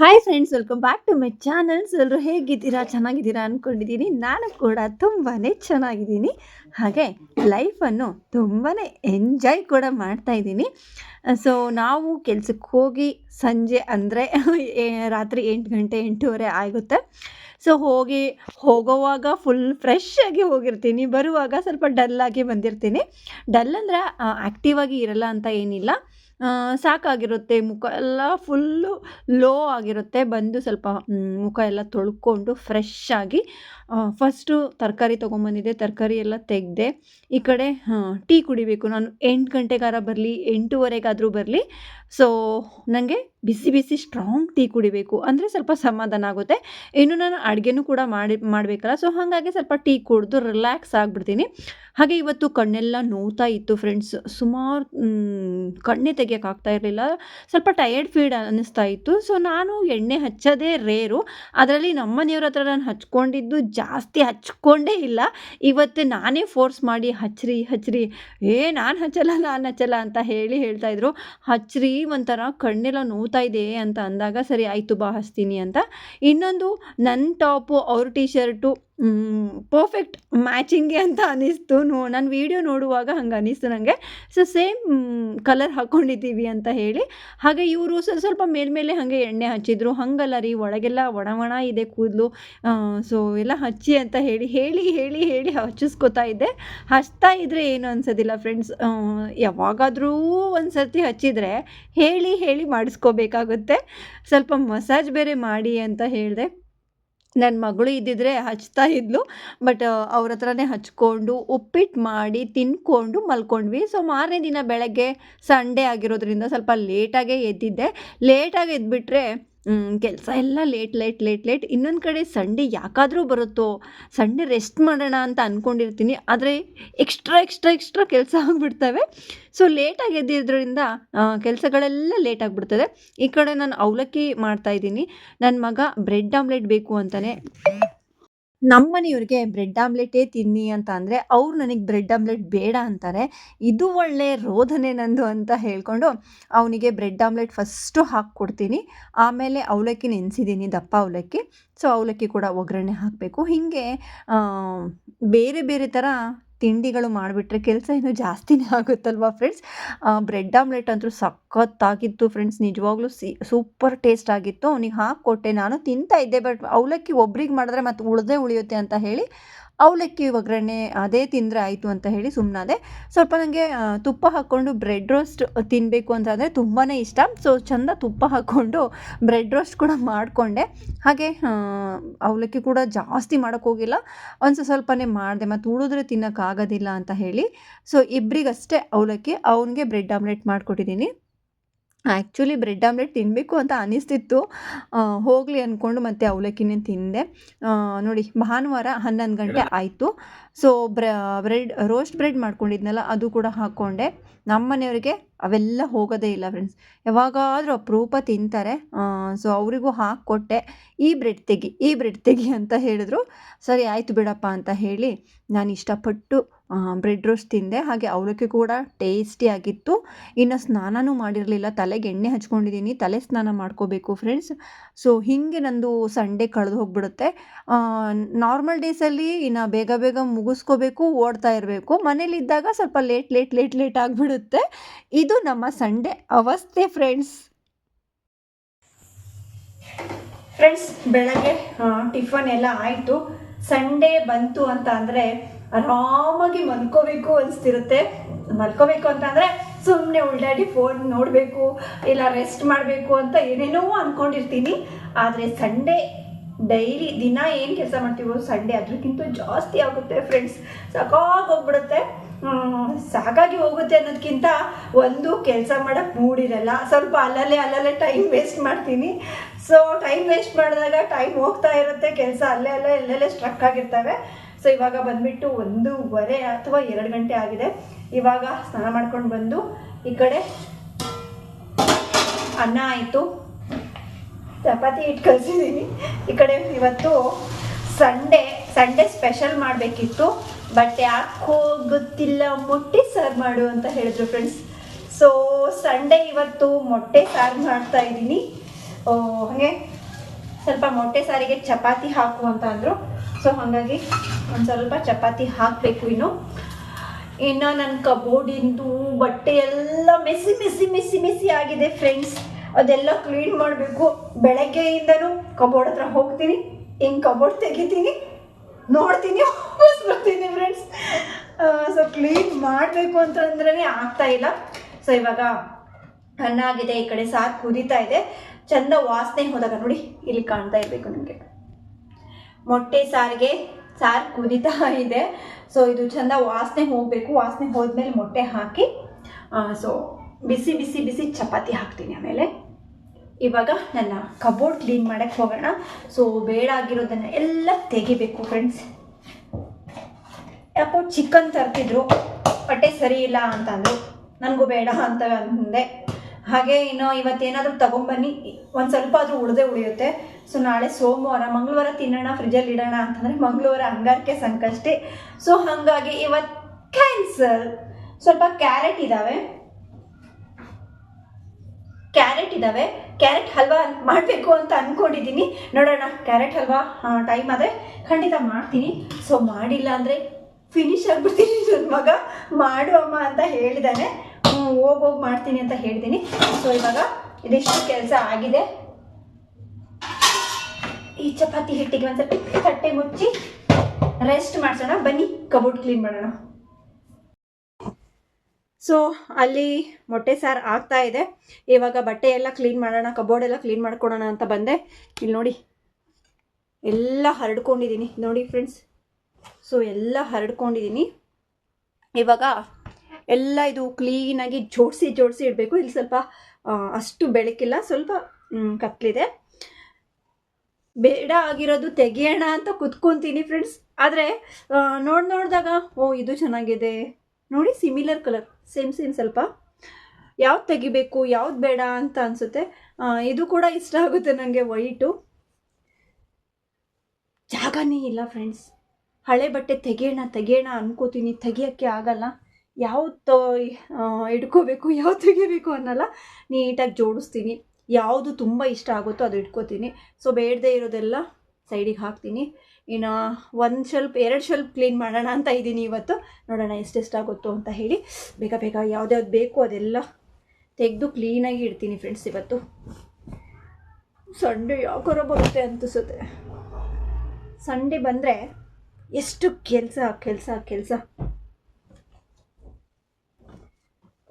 Hi friends welcome back to my channels ಎಲ್ಲರೂ ಹೇಗಿದ್ದೀರಾ? ಚೆನ್ನಾಗಿದ್ದೀರಾ ಅಂದ್ಕೊಂಡಿದ್ದೀನಿ ನಾನು ಕೂಡ ತುಂಬಾ ಚೆನ್ನಾಗಿದ್ದೀನಿ. ಹಾಗೆ ಲೈಫನ್ನು ತುಂಬಾ ಎಂಜಾಯ್ ಕೂಡ ಮಾಡ್ತಾ ಇದ್ದೀನಿ. ಸೊ ನಾವು ಕೆಲ್ಸಕ್ಕೆ ಹೋಗಿ ಸಂಜೆ ಅಂದರೆ ರಾತ್ರಿ ಎಂಟು ಗಂಟೆ ಎಂಟೂವರೆ ಆಗುತ್ತೆ. ಸೊ ಹೋಗಿ, ಹೋಗೋವಾಗ ಫುಲ್ ಫ್ರೆಶ್ ಆಗಿ ಹೋಗಿರ್ತೀನಿ. ಬರುವಾಗ ಸ್ವಲ್ಪ ಡಲ್ ಆಗಿ ಬಂದಿರ್ತೀನಿ. ಡಲ್ ಅಂದರೆ ಆ್ಯಕ್ಟಿವ್ ಆಗಿ ಇರಲ್ಲ ಅಂತ ಏನಿಲ್ಲ. ಸಾಕಾಗಿರುತ್ತೆ. ಮುಖ ಎಲ್ಲ ಫುಲ್ಲು ಲೋ ಆಗಿರುತ್ತೆ. ಬಂದು ಸ್ವಲ್ಪ ಮುಖ ಎಲ್ಲ ತೊಳ್ಕೊಂಡು ಫ್ರೆಶ್ ಆಗಿ ಫಸ್ಟು ತರಕಾರಿ ತೊಗೊಂಬಂದಿದ್ದೆ. ತರಕಾರಿ ಎಲ್ಲ ತೆಗೆದೆ, ಈ ಕಡೆ ಟೀ ಕುಡಿಬೇಕು. ನಾನು ಎಂಟು ಗಂಟೆಗಾರ ಬರಲಿ, ಎಂಟೂವರೆಗಾದರೂ ಬರಲಿ. ಸೊ ನನಗೆ ಬಿಸಿ ಬಿಸಿ ಸ್ಟ್ರಾಂಗ್ ಟೀ ಕುಡಿಬೇಕು. ಅಂದರೆ ಸ್ವಲ್ಪ ಸಮಾಧಾನ ಆಗುತ್ತೆ. ಇನ್ನು ನಾನು ಅಡುಗೆನೂ ಕೂಡ ಮಾಡಿ, ಮಾಡಬೇಕಲ್ಲ. ಸೊ ಹಾಗಾಗಿ ಸ್ವಲ್ಪ ಟೀ ಕುಡಿದು ರಿಲ್ಯಾಕ್ಸ್ ಆಗಿಬಿಡ್ತೀನಿ. ಹಾಗೆ ಇವತ್ತು ಕಣ್ಣೆಲ್ಲ ನೋವ್ತಾ ಇತ್ತು ಫ್ರೆಂಡ್ಸ್ ಸುಮಾರು ಕಣ್ಣೇ ತೆಗಿಯೋಕ್ಕಾಗ್ತಾ ಇರಲಿಲ್ಲ. ಸ್ವಲ್ಪ ಟಯರ್ಡ್ ಫೀಡ್ ಅನ್ನಿಸ್ತಾ ಇತ್ತು. ಸೊ ನಾನು ಎಣ್ಣೆ ಹಚ್ಚೋದೇ ರೇರು ಅದರಲ್ಲಿ ನಮ್ಮ ಮನೆಯವ್ರ ಹತ್ರ ನಾನು ಹಚ್ಕೊಂಡಿದ್ದು ಜಾಸ್ತಿ ಹಚ್ಕೊಂಡೇ ಇಲ್ಲ. ಇವತ್ತು ನಾನೇ ಫೋರ್ಸ್ ಮಾಡಿ ಹಚ್ಚ್ರಿ ಹಚ್ಚ್ರಿ ಏ, ನಾನು ಹಚ್ಚಲ್ಲ ನಾನು ಹಚ್ಚಲ್ಲ ಅಂತ ಹೇಳಿ ಹೇಳ್ತಾಯಿದ್ರು ಹಚ್ಚ್ರಿ ಒಂಥರ ಕಣ್ಣೆಲ್ಲ ನೋವ್ತಾ ಇದೆ ಅಂತ ಅಂದಾಗ ಸರಿ ಆಯಿತು ಬಾ ಹಚ್ತೀನಿ ಅಂತ. ಇನ್ನೊಂದು ನನ್ನ ಟಾಪು ಅವ್ರ ಟೀ ಶರ್ಟು ಪರ್ಫೆಕ್ಟ್ ಮ್ಯಾಚಿಂಗೆ ಅಂತ ಅನ್ನಿಸ್ತು. ನೋ, ನಾನು ವೀಡಿಯೋ ನೋಡುವಾಗ ಹಂಗೆ ಅನ್ನಿಸ್ತು ನನಗೆ ಸೊ ಸೇಮ್ ಕಲರ್ ಹಾಕ್ಕೊಂಡಿದ್ದೀವಿ ಅಂತ ಹೇಳಿ. ಹಾಗೆ ಇವರು ಸ್ವಲ್ಪ ಸ್ವಲ್ಪ ಮೇಲ್ಮೇಲೆ ಹಾಗೆ ಎಣ್ಣೆ ಹಚ್ಚಿದ್ರು. ಹಂಗಲ್ಲ ರೀ, ಒಳಗೆಲ್ಲ ಒಣ ಒಣ ಇದೆ ಕೂದಲು. ಸೊ ಎಲ್ಲ ಹಚ್ಚಿ ಅಂತ ಹೇಳಿ ಹೇಳಿ ಹೇಳಿ ಹೇಳಿ ಹಚ್ಚಿಸ್ಕೊತಾ ಇದ್ದೆ. ಹಚ್ತಾ ಇದ್ದರೆ ಏನು ಅನ್ಸೋದಿಲ್ಲ ಫ್ರೆಂಡ್ಸ್ ಯಾವಾಗಾದರೂ ಒಂದು ಸರ್ತಿ ಹಚ್ಚಿದರೆ ಹೇಳಿ ಹೇಳಿ ಮಾಡಿಸ್ಕೋಬೇಕಾಗುತ್ತೆ. ಸ್ವಲ್ಪ ಮಸಾಜ್ ಬೇರೆ ಮಾಡಿ ಅಂತ ಹೇಳಿದೆ. ನನ್ನ ಮಗಳು ಇದ್ದಿದ್ರೆ ಹಚ್ತಾ ಇದ್ಲು ಬಟ್ ಅವ್ರ ಹತ್ರನೇ ಹಚ್ಕೊಂಡು ಉಪ್ಪಿಟ್ಟು ಮಾಡಿ ತಿನ್ಕೊಂಡು ಮಲ್ಕೊಂಡ್ವಿ. ಸೊ ಮಾರನೇ ದಿನ ಬೆಳಗ್ಗೆ ಸಂಡೇ ಆಗಿರೋದ್ರಿಂದ ಸ್ವಲ್ಪ ಲೇಟಾಗೇ ಎದ್ದಿದ್ದೆ. ಲೇಟಾಗಿ ಎದ್ಬಿಟ್ರೆ ಕೆಲಸ ಎಲ್ಲ ಲೇಟ್ ಲೇಟ್ ಲೇಟ್ ಲೇಟ್. ಇನ್ನೊಂದು ಕಡೆ ಸಂಡೇ ಯಾಕಾದರೂ ಬರುತ್ತೋ, ಸಂಡೇ ರೆಸ್ಟ್ ಮಾಡೋಣ ಅಂತ ಅಂದ್ಕೊಂಡಿರ್ತೀನಿ ಆದರೆ ಎಕ್ಸ್ಟ್ರಾ ಎಕ್ಸ್ಟ್ರಾ ಎಕ್ಸ್ಟ್ರಾ ಕೆಲಸ ಆಗಿಬಿಡ್ತವೆ. ಸೊ ಲೇಟಾಗಿ ಎದ್ದಿರೋದ್ರಿಂದ ಕೆಲಸಗಳೆಲ್ಲ ಲೇಟ್ ಆಗಿಬಿಡ್ತದೆ. ಈ ಕಡೆ ನಾನು ಅವಲಕ್ಕಿ ಮಾಡ್ತಾಯಿದ್ದೀನಿ ನನ್ನ ಮಗ ಬ್ರೆಡ್ ಆಮ್ಲೆಟ್ ಬೇಕು ಅಂತಾನೆ. ನಮ್ಮ ಮನೆಯವ್ರಿಗೆ ಬ್ರೆಡ್ ಆಮ್ಲೆಟೇ ತಿನ್ನಿ ಅಂತ ಅಂದರೆ ಅವ್ರು ನನಗೆ ಬ್ರೆಡ್ ಆಮ್ಲೆಟ್ ಬೇಡ ಅಂತಾರೆ. ಇದು ಒಳ್ಳೆ ರೋಧನೆ ನಂದು ಅಂತ ಹೇಳ್ಕೊಂಡು ಅವನಿಗೆ ಬ್ರೆಡ್ ಆಮ್ಲೆಟ್ ಫಸ್ಟು ಹಾಕ್ಕೊಡ್ತೀನಿ. ಆಮೇಲೆ ಅವಲಕ್ಕಿ ನೆನೆಸಿದ್ದೀನಿ ದಪ್ಪ ಅವಲಕ್ಕಿ. ಸೊ, ಅವಲಕ್ಕಿ ಕೂಡ ಒಗ್ಗರಣೆ ಹಾಕಬೇಕು. ಹೀಗೆ ಬೇರೆ ಬೇರೆ ಥರ ತಿಂಡಿಗಳು ಮಾಡಿಬಿಟ್ರೆ ಕೆಲಸ ಇನ್ನೂ ಜಾಸ್ತಿನೇ ಆಗುತ್ತಲ್ವಾ ಫ್ರೆಂಡ್ಸ್ ಬ್ರೆಡ್ ಆಮ್ಲೆಟ್ ಅಂತೂ ಸಖತ್ತಾಗಿತ್ತು ಫ್ರೆಂಡ್ಸ್ ನಿಜವಾಗ್ಲೂ ಸಿ ಸೂಪರ್ ಟೇಸ್ಟ್ ಆಗಿತ್ತು. ಅವನಿಗೆ ಹಾಕ್ಕೊಟ್ಟೆ. ನಾನು ತಿಂತಾ ಇದ್ದೆ ಬಟ್ ಅವಲಕ್ಕಿ ಒಬ್ರಿಗೆ ಮಾಡಿದ್ರೆ ಮತ್ತು ಉಳ್ದೇ ಉಳಿಯುತ್ತೆ ಅಂತ ಹೇಳಿ ಅವಲಕ್ಕಿ ಒಗ್ಗರಣೆ ಅದೇ ತಿಂದರೆ ಆಯಿತು ಅಂತ ಹೇಳಿ ಸುಮ್ಮನಾದೆ ಸ್ವಲ್ಪ ನನಗೆ ತುಪ್ಪ ಹಾಕ್ಕೊಂಡು ಬ್ರೆಡ್ ರೋಸ್ಟ್ ತಿನ್ನಬೇಕು ಅಂತ ಅಂದರೆ ತುಂಬಾ ಇಷ್ಟ. ಸೊ, ಚೆಂದ ತುಪ್ಪ ಹಾಕ್ಕೊಂಡು ಬ್ರೆಡ್ ರೋಸ್ಟ್ ಕೂಡ ಮಾಡಿಕೊಂಡೆ. ಹಾಗೆ ಅವಲಕ್ಕಿ ಕೂಡ ಜಾಸ್ತಿ ಮಾಡೋಕ್ಕೆ ಹೋಗಿಲ್ಲ. ಒಂದು ಸ್ವಲ್ಪನೇ ಮಾಡಿದೆ. ಮತ್ತು ಉಳಿದ್ರೆ ತಿನ್ನೋಕ್ಕಾಗೋದಿಲ್ಲ ಅಂತ ಹೇಳಿ. ಸೊ ಇಬ್ಬರಿಗಷ್ಟೇ ಅವಲಕ್ಕಿ. ಅವನಿಗೆ ಬ್ರೆಡ್ ಆಮ್ಲೆಟ್ ಮಾಡಿಕೊಟ್ಟಿದ್ದೀನಿ. ಆ್ಯಕ್ಚುಲಿ ಬ್ರೆಡ್ ಆಮ್ಲೆಟ್ ತಿನ್ನಬೇಕು ಅಂತ ಅನಿಸ್ತಿತ್ತು. ಹೋಗಲಿ ಅಂದ್ಕೊಂಡು ಮತ್ತೆ ಅವಲಕ್ಕಿನೇ ತಿಂದೆ. ನೋಡಿ ಭಾನುವಾರ ಹನ್ನೊಂದು ಗಂಟೆ ಆಯಿತು. ಸೊ ಬ್ರ ಬ್ರೆಡ್ ರೋಸ್ಟ್ ಬ್ರೆಡ್ ಮಾಡ್ಕೊಂಡಿದ್ನಲ್ಲ, ಅದು ಕೂಡ ಹಾಕ್ಕೊಂಡೆ. ನಮ್ಮ ಮನೆಯವರಿಗೆ ಅವೆಲ್ಲ ಹೋಗೋದೇ ಇಲ್ಲ ಫ್ರೆಂಡ್ಸ್ ಯಾವಾಗಾದರೂ ಅಪರೂಪ ತಿಂತಾರೆ. ಸೊ ಅವರಿಗೂ ಹಾಕ್ಕೊಟ್ಟೆ. ಈ ಬ್ರೆಡ್ ತೆಗಿ, ಈ ಬ್ರೆಡ್ ತೆಗಿ ಅಂತ ಹೇಳಿದ್ರು. ಸರಿ, ಆಯಿತು ಬಿಡಪ್ಪ ಅಂತ ಹೇಳಿ ನಾನು ಇಷ್ಟಪಟ್ಟು ಬ್ರೆಡ್ ರೋಸ್ಟ್ ತಿಂದೆ. ಹಾಗೆ ಅವಲಕ್ಕಿ ಕೂಡ ಟೇಸ್ಟಿಯಾಗಿತ್ತು ಇನ್ನು ಸ್ನಾನನೂ ಮಾಡಿರಲಿಲ್ಲ. ತಲೆಗೆ ಎಣ್ಣೆ ಹಚ್ಕೊಂಡಿದ್ದೀನಿ ತಲೆ ಸ್ನಾನ ಮಾಡ್ಕೋಬೇಕು ಫ್ರೆಂಡ್ಸ್ ಸೊ ಹೀಗೆ ನಂದು ಸಂಡೇ ಕಳೆದು ಹೋಗ್ಬಿಡುತ್ತೆ. ನಾರ್ಮಲ್ ಡೇಸಲ್ಲಿ ಇನ್ನು ಬೇಗ ಬೇಗ ಮುಗಿಸ್ಕೋಬೇಕು, ಓಡ್ತಾ ಇರಬೇಕು. ಮನೇಲಿದ್ದಾಗ ಸ್ವಲ್ಪ ಲೇಟ್ ಲೇಟ್ ಲೇಟ್ ಲೇಟ್ ಆಗಿಬಿಡುತ್ತೆ. ಇದು ನಮ್ಮ ಸಂಡೇ ಅವಸ್ಥೆ ಫ್ರೆಂಡ್ಸ್. ಫ್ರೆಂಡ್ಸ್, ಬೆಳಗ್ಗೆ ಟಿಫನ್ ಎಲ್ಲ ಆಯಿತು. ಸಂಡೇ ಬಂತು ಅಂತ ಅಂದರೆ ಆರಾಮಾಗಿ ಮಲ್ಕೋಬೇಕು ಅನಿಸ್ತಿರುತ್ತೆ. ಮಲ್ಕೋಬೇಕು ಅಂತ ಅಂದರೆ ಸುಮ್ಮನೆ ಉಳ್ಳಾಡಿ ಫೋನ್ ನೋಡಬೇಕು, ಇಲ್ಲ ರೆಸ್ಟ್ ಮಾಡಬೇಕು ಅಂತ ಏನೇನೋ ಅಂದ್ಕೊಂಡಿರ್ತೀನಿ ಆದರೆ ಸಂಡೇ ಡೈಲಿ ದಿನ ಏನು ಕೆಲಸ ಮಾಡ್ತೀವೋ ಸಂಡೇ ಅದಕ್ಕಿಂತ ಜಾಸ್ತಿ ಆಗುತ್ತೆ ಫ್ರೆಂಡ್ಸ್ ಸಾಕಾಗಿ ಹೋಗ್ಬಿಡುತ್ತೆ. ಹ್ಮ್, ಸಾಕಾಗಿ ಹೋಗುತ್ತೆ ಅನ್ನೋದಕ್ಕಿಂತ ಒಂದು ಕೆಲಸ ಮಾಡೋಕ್ಕೆ ಮೂಡಿರಲ್ಲ ಸ್ವಲ್ಪ ಅಲ್ಲಲ್ಲೇ ಅಲ್ಲಲ್ಲೇ ಟೈಮ್ ವೇಸ್ಟ್ ಮಾಡ್ತೀನಿ. ಸೊ ಟೈಮ್ ವೇಸ್ಟ್ ಮಾಡಿದಾಗ ಟೈಮ್ ಹೋಗ್ತಾ ಇರುತ್ತೆ. ಕೆಲಸ ಅಲ್ಲೇ ಅಲ್ಲೇ ಎಲ್ಲೆಲ್ಲೇ ಸ್ಟ್ರಕ್ ಆಗಿರ್ತವೆ. ಸೊ ಇವಾಗ ಬಂದ್ಬಿಟ್ಟು ಒಂದೂವರೆ ಅಥವಾ ಎರಡು ಗಂಟೆ ಆಗಿದೆ. ಇವಾಗ ಸ್ನಾನ ಮಾಡ್ಕೊಂಡು ಬಂದು ಈ ಕಡೆ ಅನ್ನ ಆಯಿತು. ಚಪಾತಿ ಹಿಟ್ಟು ಕಲಿಸಿದ್ದೀನಿ ಈ ಕಡೆ ಇವತ್ತು ಸಂಡೇ ಸಂಡೇ ಸ್ಪೆಷಲ್ ಮಾಡಬೇಕಿತ್ತು. ಬಟ್ ಯಾಕೋ ಗೊತ್ತಿಲ್ಲ ಮೊಟ್ಟೆ ಸಾರು ಮಾಡು ಅಂತ ಹೇಳಿದ್ರು ಫ್ರೆಂಡ್ಸ್ ಸೊ ಸಂಡೇ ಇವತ್ತು ಮೊಟ್ಟೆ ಸಾರು ಮಾಡ್ತಾ ಇದ್ದೀನಿ. ಹಾಗೆ ಸ್ವಲ್ಪ ಮೊಟ್ಟೆ ಸಾರಿಗೆ ಚಪಾತಿ ಹಾಕು ಅಂತ ಅಂದರು. ಸೊ ಹಾಗಾಗಿ ಒಂದು ಸ್ವಲ್ಪ ಚಪಾತಿ ಹಾಕಬೇಕು ಇನ್ನು. ಇನ್ನು ನನ್ನ ಕಬೋರ್ಡಿಂದು ಬಟ್ಟೆ ಎಲ್ಲ ಮೆಸಿ ಮೆಸಿ ಮೆಸಿ ಮೆಸಿ ಆಗಿದೆ ಫ್ರೆಂಡ್ಸ್ ಅದೆಲ್ಲ ಕ್ಲೀನ್ ಮಾಡಬೇಕು. ಬೆಳಗ್ಗೆಯಿಂದನೂ ಕಬೋರ್ಡ್ ಹತ್ರ ಹೋಗ್ತೀನಿ, ಹಿಂಗೆ ಕಬೋರ್ಡ್ ತೆಗಿತೀನಿ, ನೋಡ್ತೀನಿ ವಾಪಸ್ ಬರ್ತೀನಿ ಫ್ರೆಂಡ್ಸ್ ಸೊ ಕ್ಲೀನ್ ಮಾಡಬೇಕು ಅಂತಂದ್ರೆ ಆಗ್ತಾ ಇಲ್ಲ. ಸೊ ಇವಾಗ ಅನ್ನ ಆಗಿದೆ, ಈ ಕಡೆ ಸಾರು ಕುದೀತಾ ಇದೆ. ಚಂದ ವಾಸನೆ ಹೋದಾಗ ನೋಡಿ ಇಲ್ಲಿ ಕಾಣ್ತಾ ಇರಬೇಕು ನಿಮಗೆ. ಮೊಟ್ಟೆ ಸಾರಿಗೆ ಸಾರು ಕುದೀತಾ ಇದೆ. ಸೊ ಇದು ಚಂದ ವಾಸನೆ ಹೋಗಬೇಕು. ವಾಸನೆ ಹೋದ್ಮೇಲೆ ಮೊಟ್ಟೆ ಹಾಕಿ ಸೊ ಬಿಸಿ ಬಿಸಿ ಬಿಸಿ ಚಪಾತಿ ಹಾಕ್ತೀನಿ ಆಮೇಲೆ. ಇವಾಗ ನನ್ನ ಕಬೋರ್ಡ್ ಕ್ಲೀನ್ ಮಾಡೋಕ್ಕೆ ಹೋಗೋಣ. ಸೊ ಬೇಡ ಆಗಿರೋದನ್ನು ಎಲ್ಲ ತೆಗಿಬೇಕು ಫ್ರೆಂಡ್ಸ್ ಯಾಕೋ ಚಿಕನ್ ತರ್ತಿದ್ರು, ಬಟ್ಟೆ ಸರಿ ಇಲ್ಲ ಅಂತಂದರು. ನನಗೂ ಬೇಡ ಅಂತ ಅಂದೆ. ಹಾಗೆ ಇನ್ನು ಇವತ್ತೇನಾದರೂ ತೊಗೊಂಬನ್ನಿ. ಒಂದು ಸ್ವಲ್ಪ ಆದರೂ ಉಳಿದೇ ಉಳಿಯುತ್ತೆ. ಸೊ ನಾಳೆ ಸೋಮವಾರ, ಮಂಗಳವಾರ ತಿನ್ನೋಣ ಫ್ರಿಜ್ಜಲ್ಲಿ ಇಡೋಣ ಅಂತಂದರೆ ಮಂಗಳವಾರ ಹಂಗಾರಕ್ಕೆ ಸಂಕಷ್ಟೇ. ಸೊ ಹಾಗಾಗಿ ಇವತ್ತು ಕ್ಯಾನ್ಸಲ್ ಸ್ವಲ್ಪ ಕ್ಯಾರೆಟ್ ಇದ್ದಾವೆ ಕ್ಯಾರೆಟ್ ಇದ್ದಾವೆ ಕ್ಯಾರೆಟ್ ಹಲ್ವಾ ಮಾಡಬೇಕು ಅಂತ ಅಂದ್ಕೊಂಡಿದ್ದೀನಿ ನೋಡೋಣ, ಕ್ಯಾರೆಟ್ ಹಲ್ವಾ ಟೈಮ್ ಆದರೆ ಖಂಡಿತ ಮಾಡ್ತೀನಿ. ಸೊ ಮಾಡಿಲ್ಲ ಅಂದರೆ ಫಿನಿಶ್ ಆಗಿಬಿಡ್ತೀನಿ ನನ್ನ ಮಗ. ಮಾಡು ಅಮ್ಮ ಅಂತ ಹೇಳಿದ್ದಾನೆ ಹೋಗಿ ಹೋಗಿ ಮಾಡ್ತೀನಿ ಅಂತ ಹೇಳ್ತೀನಿ. ಸೊ ಇವಾಗ ಇದಿಷ್ಟು ಕೆಲಸ ಆಗಿದೆ. ಈ ಚಪಾತಿ ಹಿಟ್ಟಿಗೆ ಒಂದು ಸ್ವಲ್ಪ ತಟ್ಟೆ ಮುಚ್ಚಿ ರೆಸ್ಟ್ ಮಾಡಿಸೋಣ. ಬನ್ನಿ ಕಬೋರ್ಡ್ ಕ್ಲೀನ್ ಮಾಡೋಣ. ಸೊ ಅಲ್ಲಿ ಮೊಟ್ಟೆ ಸಾರು ಆಗ್ತಾ ಇದೆ. ಇವಾಗ ಬಟ್ಟೆ ಎಲ್ಲ ಕ್ಲೀನ್ ಮಾಡೋಣ ಕಬೋರ್ಡ್ ಎಲ್ಲ ಕ್ಲೀನ್ ಮಾಡ್ಕೊಳೋಣ ಅಂತ ಬಂದೆ. ಇಲ್ಲಿ ನೋಡಿ, ಎಲ್ಲ ಹರಡ್ಕೊಂಡಿದ್ದೀನಿ. ನೋಡಿ ಫ್ರೆಂಡ್ಸ್ ಸೊ ಎಲ್ಲ ಹರಡ್ಕೊಂಡಿದ್ದೀನಿ. ಇವಾಗ ಎಲ್ಲ ಇದು ಕ್ಲೀನಾಗಿ ಜೋಡಿಸಿ ಜೋಡಿಸಿ ಇಡಬೇಕು. ಇಲ್ಲಿ ಸ್ವಲ್ಪ ಅಷ್ಟು ಬೆಳಕಿಲ್ಲ, ಸ್ವಲ್ಪ ಕತ್ಲಿದೆ ಬೇಡ ಆಗಿರೋದು ತೆಗೆಯೋಣ ಅಂತ ಕುತ್ಕೊತೀನಿ ಫ್ರೆಂಡ್ಸ್ ಆದರೆ ನೋಡಿ ನೋಡಿದಾಗ, ಓ, ಇದು ಚೆನ್ನಾಗಿದೆ. ನೋಡಿ ಸಿಮಿಲರ್ ಕಲರ್ ಸೇಮ್ ಸೇಮ್ ಸ್ವಲ್ಪ. ಯಾವ್ದು ತೆಗಿಬೇಕು, ಯಾವ್ದು ಬೇಡ ಅಂತ ಅನಿಸುತ್ತೆ. ಇದು ಕೂಡ ಇಷ್ಟ ಆಗುತ್ತೆ ನನಗೆ ವೈಟು ಜಾಗನೇ ಇಲ್ಲ ಫ್ರೆಂಡ್ಸ್ ಹಳೆ ಬಟ್ಟೆ ತೆಗೆಯೋಣ ತೆಗೆಯೋಣ ಅನ್ಕೋತೀನಿ. ತೆಗಿಯೋಕ್ಕೆ ಆಗಲ್ಲ. ಯಾವ್ದು ಇಟ್ಕೋಬೇಕು, ಯಾವ್ದು ತೆಗಿಬೇಕು ಅನ್ನಲ್ಲ. ನೀಟಾಗಿ ಜೋಡಿಸ್ತೀನಿ. ಯಾವುದು ತುಂಬ ಇಷ್ಟ ಆಗುತ್ತೋ ಅದು ಇಟ್ಕೋತೀನಿ. ಸೊ ಬೇಡದೇ ಇರೋದೆಲ್ಲ ಸೈಡಿಗೆ ಹಾಕ್ತೀನಿ. ಇನ್ನು ಒಂದು ಸ್ವಲ್ಪ ಎರಡು ಸ್ವಲ್ಪ ಕ್ಲೀನ್ ಮಾಡೋಣ ಅಂತ ಇದ್ದೀನಿ ಇವತ್ತು. ನೋಡೋಣ ಎಷ್ಟೆಷ್ಟಾಗುತ್ತೋ ಅಂತ ಹೇಳಿ. ಬೇಗ ಬೇಗ ಯಾವ್ದ್ಯಾವ್ದು ಬೇಕು ಅದೆಲ್ಲ ತೆಗೆದು ಕ್ಲೀನಾಗಿ ಇಡ್ತೀನಿ ಫ್ರೆಂಡ್ಸ್ ಇವತ್ತು. ಸಂಡೇ ಯಾವಾಗಾರ ಬರುತ್ತೆ ಅನಿಸುತ್ತೆ. ಸಂಡೇ ಬಂದರೆ ಎಷ್ಟು ಕೆಲಸ ಕೆಲಸ ಕೆಲಸ.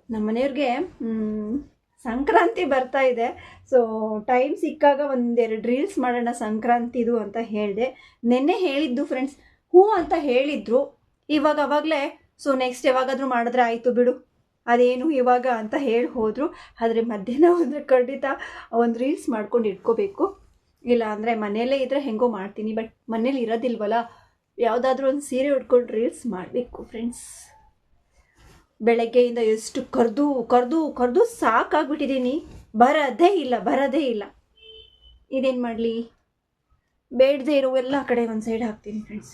ನಮ್ಮ ಮನೆಯವ್ರಿಗೆ ಸಂಕ್ರಾಂತಿ ಬರ್ತಾ ಇದೆ. ಸೊ ಟೈಮ್ ಸಿಕ್ಕಾಗ ಒಂದೆರಡು ರೀಲ್ಸ್ ಮಾಡೋಣ ಸಂಕ್ರಾಂತಿದು ಅಂತ ಹೇಳಿದೆ. ನಿನ್ನೆ ಹೇಳಿದ್ದು ಫ್ರೆಂಡ್ಸ್ ಹೂ ಅಂತ ಹೇಳಿದ್ರು. ಇವಾಗ ಅವಾಗಲೇ ಸೊ ನೆಕ್ಸ್ಟ್ ಯಾವಾಗಾದರೂ ಮಾಡಿದ್ರೆ ಆಯಿತು ಬಿಡು. ಅದೇನು ಇವಾಗ ಅಂತ ಹೇಳಿ ಹೋದರು. ಆದರೆ ಮಧ್ಯಾಹ್ನ ಒಂದು ಖಂಡಿತ ಒಂದು ರೀಲ್ಸ್ ಮಾಡ್ಕೊಂಡು ಇಟ್ಕೋಬೇಕು. ಇಲ್ಲ ಅಂದರೆ ಮನೆಯಲ್ಲೇ ಇದ್ದರೆ ಹೆಂಗೋ ಮಾಡ್ತೀನಿ ಬಟ್ ಮನೇಲಿ ಇರೋದಿಲ್ವಲ್ಲ? ಯಾವುದಾದ್ರೂ ಒಂದು ಸೀರೆ ಉಟ್ಕೊಂಡು ರೀಲ್ಸ್ ಮಾಡಬೇಕು ಫ್ರೆಂಡ್ಸ್ ಬೆಳಗ್ಗೆಯಿಂದ ಎಷ್ಟು ಕರೆದು ಕರೆದು ಕರೆದು ಸಾಕಾಗ್ಬಿಟ್ಟಿದ್ದೀನಿ ಬರೋದೇ ಇಲ್ಲ ಬರೋದೇ ಇಲ್ಲ. ಇದೇನು ಮಾಡಲಿ? ಬೇಡದೆ ಇರೋ ಎಲ್ಲ ಕಡೆ ಒಂದು ಸೈಡ್ ಹಾಕ್ತೀನಿ ಫ್ರೆಂಡ್ಸ್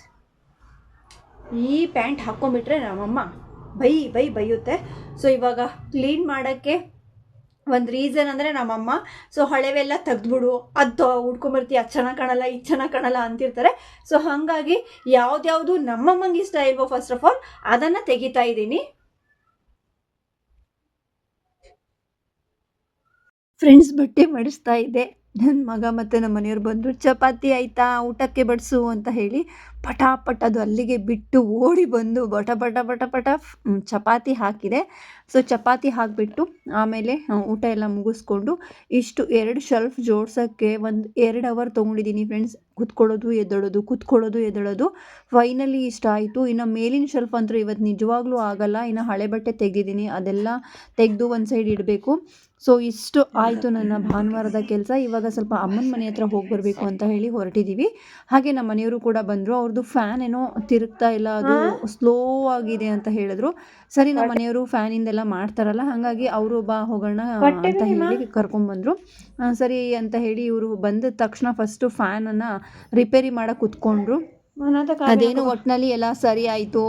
ಈ ಪ್ಯಾಂಟ್ ಹಾಕ್ಕೊಂಬಿಟ್ರೆ ನಮ್ಮಮ್ಮ ಬೈ ಬೈ ಬೈಯುತ್ತೆ. ಸೊ ಇವಾಗ ಕ್ಲೀನ್ ಮಾಡೋಕ್ಕೆ ಒಂದು ರೀಸನ್ ಅಂದರೆ ನಮ್ಮಮ್ಮ ಸೊ ಹಳೆವೆಲ್ಲ ತೆಗೆದ್ಬಿಡು. ಅದು ಉಟ್ಕೊಂಬರ್ತೀಯ ಅದು ಚೆನ್ನಾಗಿ ಕಾಣಲ್ಲ, ಇದು ಚೆನ್ನಾಗಿ ಕಾಣಲ್ಲ ಅಂತಿರ್ತಾರೆ. ಸೊ ಹಾಗಾಗಿ ಯಾವುದ್ಯಾವುದು ನಮ್ಮಮ್ಮಂಗೆ ಇಷ್ಟ ಇಲ್ವೋ ಫಸ್ಟ್ ಆಫ್ ಆಲ್ ಅದನ್ನು ತೆಗಿತಾ ಇದ್ದೀನಿ. ಫ್ರೆಂಡ್ಸ್ ಬಟ್ಟೆ ಮಡಿಸ್ತಾ ಇದ್ದೆ. ನನ್ನ ಮಗ ಮತ್ತು ನಮ್ಮ ಮನೆಯವ್ರು ಬಂದರು, ಚಪಾತಿ ಆಯಿತಾ, ಊಟಕ್ಕೆ ಬಡಿಸು ಅಂತ ಹೇಳಿ ಪಟಾಪಟ ಅದು ಅಲ್ಲಿಗೆ ಬಿಟ್ಟು ಓಡಿ ಬಂದು ಬಟ ಪಟ ಪಟ ಪಟ ಚಪಾತಿ ಹಾಕಿದೆ. ಸೊ, ಚಪಾತಿ ಹಾಕಿಬಿಟ್ಟು ಆಮೇಲೆ ಊಟ ಎಲ್ಲ ಮುಗಿಸ್ಕೊಂಡು ಇಷ್ಟು ಎರಡು ಶೆಲ್ಫ್ ಜೋಡ್ಸೋಕ್ಕೆ ಒಂದು ಎರಡು ಅವರ್ ತೊಗೊಂಡಿದ್ದೀನಿ ಫ್ರೆಂಡ್ಸ್ ಕುತ್ಕೊಳ್ಳೋದು, ಎದ್ದೊಳೋದು ಕುತ್ಕೊಳ್ಳೋದು, ಎದ್ದೊಳೋದು. ಫೈನಲಿ ಇಷ್ಟ ಆಯಿತು. ಇನ್ನು ಮೇಲಿನ ಶೆಲ್ಫ್ ಅಂತೂ ಇವತ್ತು ನಿಜವಾಗ್ಲೂ ಆಗಲ್ಲ. ಇನ್ನು ಹಳೆ ಬಟ್ಟೆ ತೆಗೆದಿದ್ದೀನಿ. ಅದೆಲ್ಲ ತೆಗೆದು ಒಂದು ಸೈಡ್ ಇಡಬೇಕು. ಸೊ ಇಷ್ಟು ಆಯಿತು ನನ್ನ ಭಾನುವಾರದ ಕೆಲಸ. ಇವಾಗ ಸ್ವಲ್ಪ ಅಮ್ಮನ ಮನೆ ಹತ್ರ ಹೋಗಿ ಬರಬೇಕು ಅಂತ ಹೇಳಿ ಹೊರಟಿದ್ದೀವಿ ಹಾಗೆ ನಮ್ಮ ಮನೆಯವರು ಕೂಡ ಬಂದರು. ಅವ್ರದ್ದು ಫ್ಯಾನ್ ಏನೋ ತಿರುಗ್ತಾ ಇಲ್ಲ ಅದು ಸ್ಲೋ ಆಗಿದೆ ಅಂತ ಹೇಳಿದ್ರು. ಸರಿ ನಮ್ಮ ಮನೆಯವರು ಫ್ಯಾನಿಂದೆಲ್ಲ ಮಾಡ್ತಾರಲ್ಲ ಹಾಗಾಗಿ ಅವರು ಬಾ ಹೋಗೋಣ ಅಂತ ಹೇಳಿ ಕರ್ಕೊಂಡ್ಬಂದರು ಸರಿ ಅಂತ ಹೇಳಿ ಇವರು ಬಂದ ತಕ್ಷಣ ಫಸ್ಟು ಫ್ಯಾನನ್ನು ರಿಪೇರಿ ಮಾಡೋಕೆ ಕುತ್ಕೊಂಡ್ರು. ಅದೇನು ಒಟ್ಟಿನಲ್ಲಿ ಎಲ್ಲ ಸರಿ ಆಯ್ತು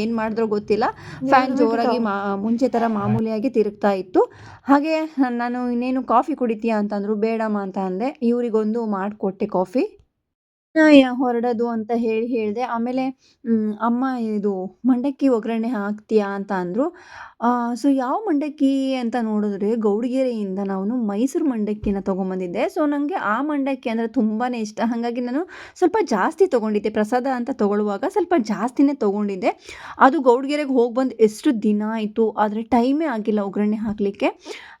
ಏನು ಮಾಡಿದ್ರು ಗೊತ್ತಿಲ್ಲ. ಫ್ಯಾನ್ ಜೋರಾಗಿ ಮಾ ಮುಂಚೆ ತರ ಮಾಮೂಲಿಯಾಗಿ ತಿರುಗ್ತಾ ಇತ್ತು. ಹಾಗೆ ನಾನು ಇನ್ನೇನು ಕಾಫಿ ಕುಡಿತೀಯಾ ಅಂತಂದರು ಬೇಡಮ್ಮ ಅಂತ ಅಂದೆ. ಇವರಿಗೊಂದು ಮಾಡಿಕೊಟ್ಟೆ ಕಾಫಿ. ಹೊರಡೋದು ಅಂತ ಹೇಳಿ ಹೇಳಿದೆ. ಆಮೇಲೆ ಅಮ್ಮ ಇದು ಮಂಡಕ್ಕಿ ಒಗ್ಗರಣೆ ಹಾಕ್ತೀಯಾ ಅಂತ ಅಂದರು. ಸೊ ಯಾವ ಮಂಡಕ್ಕಿ ಅಂತ ನೋಡಿದ್ರೆ ಗೌಡಗೆರೆಯಿಂದ ನಾನು ಮೈಸೂರು ಮಂಡಕ್ಕಿನ ತೊಗೊಂಬಂದಿದ್ದೆ. ಸೊ ನನಗೆ ಆ ಮಂಡಕ್ಕಿ ಅಂದರೆ ತುಂಬಾ ಇಷ್ಟ. ಹಾಗಾಗಿ ನಾನು ಸ್ವಲ್ಪ ಜಾಸ್ತಿ ತೊಗೊಂಡಿದ್ದೆ. ಪ್ರಸಾದ ಅಂತ ತೊಗೊಳ್ಳುವಾಗ ಸ್ವಲ್ಪ ಜಾಸ್ತಿನೇ ತೊಗೊಂಡಿದ್ದೆ. ಅದು ಗೌಡಗೆರೆಗೆ ಹೋಗಿ ಬಂದು ಎಷ್ಟು ದಿನ ಆಯಿತು, ಆದರೆ ಟೈಮೇ ಆಗಿಲ್ಲ ಒಗ್ಗರಣೆ ಹಾಕಲಿಕ್ಕೆ.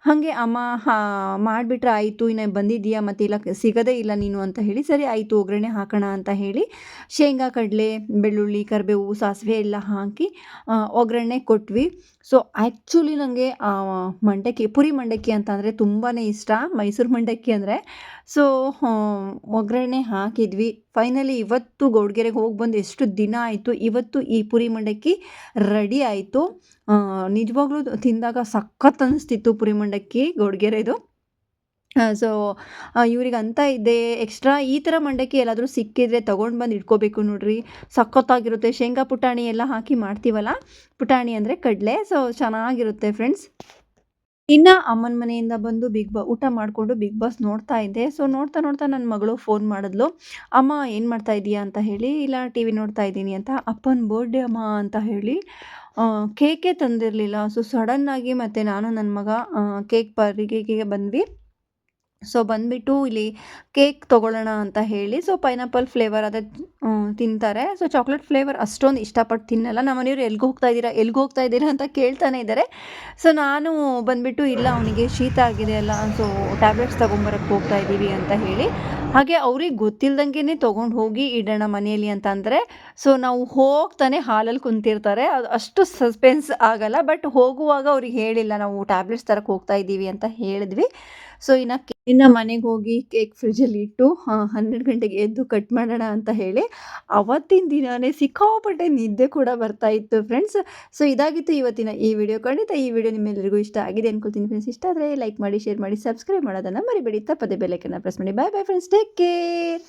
ಹಾಗೆ ಅಮ್ಮ ಮಾಡಿಬಿಟ್ರೆ ಆಯಿತು, ಇನ್ನು ಬಂದಿದ್ದೀಯಾ ಮತ್ತು ಇಲ್ಲ, ಸಿಗದೇ ಇಲ್ಲ ನೀನು ಅಂತ ಹೇಳಿ, ಸರಿ ಆಯಿತು, ಒಗ್ಗರಣೆ ಹಾಕೋಣ ಅಂತ ಹೇಳಿ ಶೇಂಗಾ, ಕಡಲೆ, ಬೆಳ್ಳುಳ್ಳಿ, ಕರಿಬೇವು, ಸಾಸಿವೆ ಎಲ್ಲ ಹಾಕಿ ಒಗ್ಗರಣೆ ಕೊಟ್ವಿ. ಸೊ ಆ್ಯಕ್ಚುಲಿ ನನಗೆ ಮಂಡಕ್ಕಿ, ಪುರಿ ಮಂಡಕ್ಕಿ ಅಂತ ಅಂದರೆ ತುಂಬಾ ಇಷ್ಟ, ಮೈಸೂರು ಮಂಡಕ್ಕಿ ಅಂದರೆ. ಸೊ ಒಗ್ಗರಣೆ ಹಾಕಿದ್ವಿ. ಫೈನಲಿ ಇವತ್ತು ಗೌಡ್ಗೆರೆಗೆ ಹೋಗಿ ಬಂದು ಎಷ್ಟು ದಿನ ಆಯಿತು, ಇವತ್ತು ಈ ಪುರಿ ಮಂಡಕ್ಕಿ ರೆಡಿ ಆಯಿತು. ನಿಜವಾಗ್ಲೂ ತಿಂದಾಗ ಸಖತ್ ಅನಿಸ್ತಿತ್ತು ಪುರಿ ಮಂಡಕ್ಕಿ ಗೌಡ್ಗೆರೆದು. ಸೊ ಇವ್ರಿಗೆ ಅಂತ ಇದೆ. ಎಕ್ಸ್ಟ್ರಾ ಈ ಥರ ಮಂಡಕ್ಕಿ ಎಲ್ಲಾದರೂ ಸಿಕ್ಕಿದ್ರೆ ತೊಗೊಂಡು ಬಂದು ಇಟ್ಕೋಬೇಕು ನೋಡ್ರಿ. ಸಖತ್ತಾಗಿರುತ್ತೆ. ಶೇಂಗಾ ಪುಟಾಣಿ ಎಲ್ಲ ಹಾಕಿ ಮಾಡ್ತೀವಲ್ಲ? ಪುಟಾಣಿ ಅಂದರೆ ಕಡಲೆ. ಸೊ ಚೆನ್ನಾಗಿರುತ್ತೆ ಫ್ರೆಂಡ್ಸ್ ಇನ್ನು ಅಮ್ಮನ ಮನೆಯಿಂದ ಬಂದು ಬಿಗ್ ಬಾ ಊಟ ಮಾಡಿಕೊಂಡು ಬಿಗ್ ಬಾಸ್ ನೋಡ್ತಾ ಇದ್ದೆ. ಸೊ ನೋಡ್ತಾ ನೋಡ್ತಾ ನನ್ನ ಮಗಳು ಫೋನ್ ಮಾಡಿದ್ಲು. ಅಮ್ಮ, ಏನು ಮಾಡ್ತಾ ಇದೀಯಾ? ಅಂತ ಹೇಳಿ, ಇಲ್ಲ, ಟಿ ವಿ ನೋಡ್ತಾ ಇದ್ದೀನಿ ಅಂತ. ಅಪ್ಪನ ಬರ್ಡೇ ಅಮ್ಮ ಅಂತ ಹೇಳಿ ಕೇಕೇ ತಂದಿರಲಿಲ್ಲ. ಸೊ ಸಡನ್ನಾಗಿ ಮತ್ತು ನಾನು ನನ್ನ ಮಗ ಕೇಕ್ ಪಾರ್ಟಿಗೆ ಬಂದ್ವಿ. ಸೊ ಬಂದುಬಿಟ್ಟು ಇಲ್ಲಿ ಕೇಕ್ ತೊಗೊಳ್ಳೋಣ ಅಂತ ಹೇಳಿ, ಸೊ ಪೈನಾಪಲ್ ಫ್ಲೇವರ್ ಅದೇ ತಿಂತಾರೆ. ಸೊ ಚಾಕ್ಲೇಟ್ ಫ್ಲೇವರ್ ಅಷ್ಟೊಂದು ಇಷ್ಟಪಟ್ಟು ತಿನ್ನಲ್ಲ. ನಮ್ಮ ಮನೆಯವ್ರು ಎಲ್ಗೆ ಹೋಗ್ತಾ ಇದ್ದೀರಾ ಎಲ್ಗೆ ಹೋಗ್ತಾ ಇದ್ದೀರಾ ಅಂತ ಕೇಳ್ತಾನೆ ಇದ್ದಾರೆ ಸೊ ನಾನು ಬಂದುಬಿಟ್ಟು ಇಲ್ಲ, ಅವನಿಗೆ ಶೀತ ಆಗಿದೆ ಅಲ್ಲ, ಸೊ ಟ್ಯಾಬ್ಲೆಟ್ಸ್ ತೊಗೊಂಬರಕ್ಕೆ ಹೋಗ್ತಾ ಇದ್ದೀವಿ ಅಂತ ಹೇಳಿ. ಹಾಗೆ ಅವ್ರಿಗೆ ಗೊತ್ತಿಲ್ಲದಂಗೆ ತೊಗೊಂಡು ಹೋಗಿ ಇಡೋಣ ಮನೆಯಲ್ಲಿ ಅಂತ ಅಂದರೆ, ಸೊ ನಾವು ಹೋಗ್ತಾನೆ ಹಾಲಲ್ಲಿ ಕುಂತಿರ್ತಾರೆ. ಅದು ಅಷ್ಟು ಸಸ್ಪೆನ್ಸ್ ಆಗಲ್ಲ, ಬಟ್ ಹೋಗುವಾಗ ಅವ್ರಿಗೆ ಹೇಳಿಲ್ಲ, ನಾವು ಟ್ಯಾಬ್ಲೆಟ್ಸ್ ತರಕ್ಕೆ ಹೋಗ್ತಾ ಇದ್ದೀವಿ ಅಂತ ಹೇಳಿದ್ವಿ. ಸೊ ಇನ್ನು ಇನ್ನು ಮನೆಗೆ ಹೋಗಿ ಕೇಕ್ ಫ್ರಿಜ್ಜಲ್ಲಿ ಇಟ್ಟು ಹನ್ನೆರಡು ಗಂಟೆಗೆ ಎದ್ದು ಕಟ್ ಮಾಡೋಣ ಅಂತ ಹೇಳಿ, ಅವತ್ತಿನ ದಿನವೇ ಸಿಕ್ಕಾಪಟ್ಟೆ ನಿದ್ದೆ ಕೂಡ ಬರ್ತಾ ಇತ್ತು ಫ್ರೆಂಡ್ಸ್ ಸೊ ಇದಾಗಿತ್ತು ಇವತ್ತಿನ ಈ ವಿಡಿಯೋ ಖಂಡಿತ ಈ ವಿಡಿಯೋ ನಿಮ್ಮೆಲ್ಲರಿಗೂ ಇಷ್ಟ ಆಗಿದೆ ಅನ್ಕೊಳ್ತೀನಿ ಫ್ರೆಂಡ್ಸ್ ಇಷ್ಟ ಆದರೆ ಲೈಕ್ ಮಾಡಿ ಶೇರ್ ಮಾಡಿ ಸಬ್ಸ್ಕ್ರೈಬ್ ಮಾಡೋದನ್ನು ಮರಿಬೇಡಿ. ತಪ್ಪದೆ ಬೆಲ್ಲೈಕನ್ನ ಪ್ರೆಸ್ ಮಾಡಿ. Bye bye friends take care